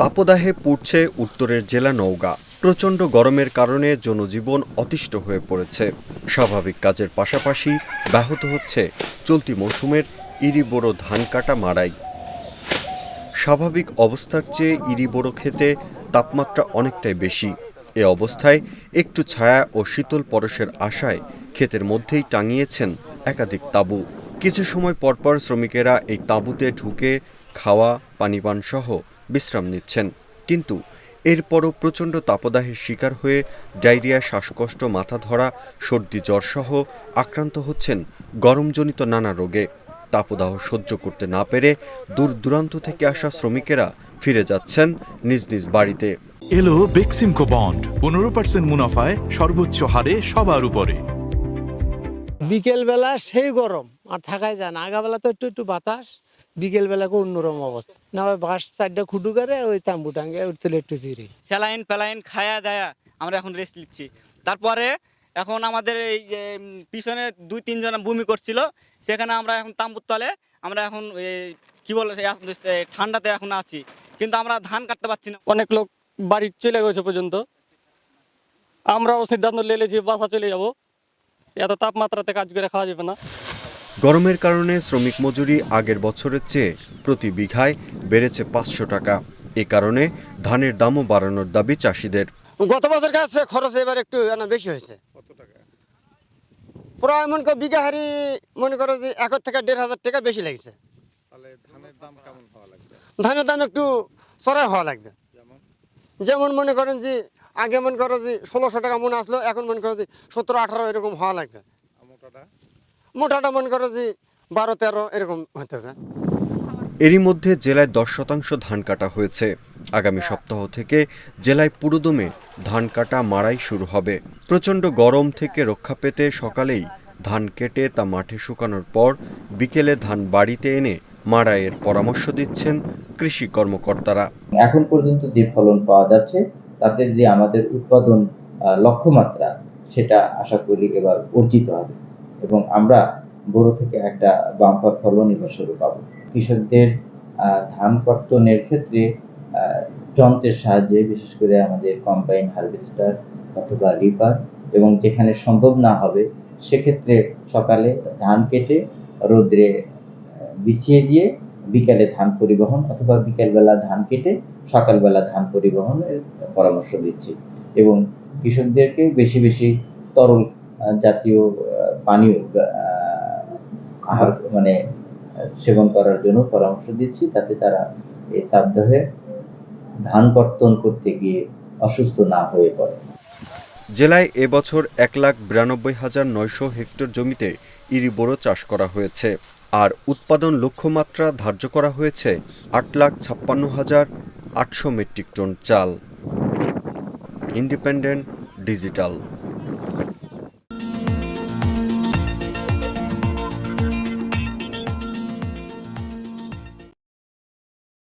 তাপদাহে পুড়ছে উত্তরের জেলা নওগাঁ। প্রচণ্ড গরমের কারণে জনজীবন অতিষ্ঠ হয়ে পড়েছে। স্বাভাবিক কাজের পাশাপাশি ব্যাহত হচ্ছে চলতি মৌসুমের ইরি বড় ধান কাটা মারাই স্বাভাবিক অবস্থার চেয়ে ইরি বড় খেতে তাপমাত্রা অনেকটাই বেশি। এ অবস্থায় একটু ছায়া ও শীতল পরশের আশায় ক্ষেতের মধ্যেই টাঙিয়েছেন একাধিক তাঁবু। কিছু সময় পরপর শ্রমিকেরা এই তাঁবুতে ঢুকে খাওয়া, পানিপান সহ বিশ্রাম নিচ্ছেন। কিন্তু এরপরও প্রচণ্ড তাপদাহের শিকার হয়ে ডায়রিয়া শ্বাসকষ্ট মাথা ধরা সর্দি জ্বরসহ আক্রান্ত হচ্ছেন গরমজনিত নানা রোগে। তাপদাহ সহ্য করতে না পেরে দূর দূরান্ত থেকে আসা শ্রমিকেরা ফিরে যাচ্ছেন নিজ নিজ বাড়িতে। এলো বেক্সিমকো বন্ড পনেরো পার্সেন্ট মুনাফায় সর্বোচ্চ হারে সবার উপরে। বিকেল বেলা সেই গরম। আর থাকাই যায় না। আগাবেলা তো একটু একটু বাতাস বিকেল বেলাকে অন্যরকম অবস্থা। না হয় বাস চারটা খুটু করে ওই তাম্বু টাঙ্গে উঠতে একটু জিরি স্যালাইন ফ্যালাইন খায়া দেয়া আমরা এখন রেস্ট নিচ্ছি। তারপরে এখন আমাদের এই যে, পিছনে দুই তিনজন বমি করছিল। সেখানে আমরা এখন তাম্বুর তলে আমরা এখন এই, কি বলে এখন ঠান্ডাতে এখন আছি। কিন্তু আমরা ধান কাটতে পারছি না। অনেক লোক বাড়ি চলে গেছে পর্যন্ত। আমরাও সিদ্ধান্ত নিয়েছি বাসা চলে যাব। এত তাপমাত্রাতে কাজ করে খাওয়া যাবে না। গরমের কারণে শ্রমিক মজুরি আগের বছরের চেয়ে প্রতি বিঘায় বেড়েছে পাঁচশো টাকা। এ কারণে ধানের দামও বাড়ানোর দাবি চাষিদের। গত বছর কাছে খরচ এবার একটু না বেশি হয়েছে। প্রায় মনে করো বিঘা হারি মনে করো যে এক থেকে দেড় হাজার টাকা বেশি লাগছে। ধানের দাম একটু চড়াই হওয়া লাগবে। যেমন মনে করেন যে আগে মনে করো যে ষোলোশো টাকা মনে আসলো এখন মনে করো যে সতেরো আঠারো এরকম হওয়া লাগবে। মোটাটা মনে করো যে বারো তেরো এরকম হতে হবে। এরই মধ্যে জেলায় দশ শতাংশ ধান কাটা হয়েছে। আগামী সপ্তাহ থেকে জেলায় পুরোদমে ধান কাটা মারাই শুরু হবে। প্রচণ্ড গরম থেকে রক্ষা পেতে সকালেই ধান কেটে তা মাঠে শুকানোর পর বিকেলে ধান বাড়িতে এনে মাড়াইয়ের পরামর্শ দিচ্ছেন কৃষি কর্মকর্তারা। এখন পর্যন্ত যে ফলন পাওয়া যাচ্ছে তাতে যে আমাদের উৎপাদন লক্ষ্যমাত্রা সেটা আশা করি এবার অর্জিত হবে। এবং আমরা বড় থেকে একটা বাম্পার ফলন এবছরও পাবো। কৃষকদের ধান কর্তনের ক্ষেত্রে যন্ত্রের সাহায্যে, বিশেষ করে আমাদের কম্বাইন হারভেস্টার অথবা রিপার, এবং যেখানে সম্ভব না হবে, সেক্ষেত্রে সকালে ধান কেটে রোদ্রে বিছিয়ে দিয়ে বিকালে ধান পরিবহন অথবা বিকেলবেলা ধান কেটে সকালবেলা ধান পরিবহনের পরামর্শ দিচ্ছি। এবং কৃষকদেরকে বেশি বেশি তরল জাতীয় পানীয় আহার মানে সেবন করার জন্য পরামর্শ দিচ্ছি, তাতে তারা এই তাপদাহে ধান কর্তন করতে গিয়ে অসুস্থ না হয়ে পড়ে। জেলায় এবছর এক লাখ বিরানব্বই হাজার নয়শো হেক্টর জমিতে ইরিবোরো চাষ করা হয়েছে। আর উৎপাদন লক্ষ্যমাত্রা ধার্য করা হয়েছে আট লাখ ছাপ্পান্ন হাজার আটশো মেট্রিক টন চাল। Independent digital.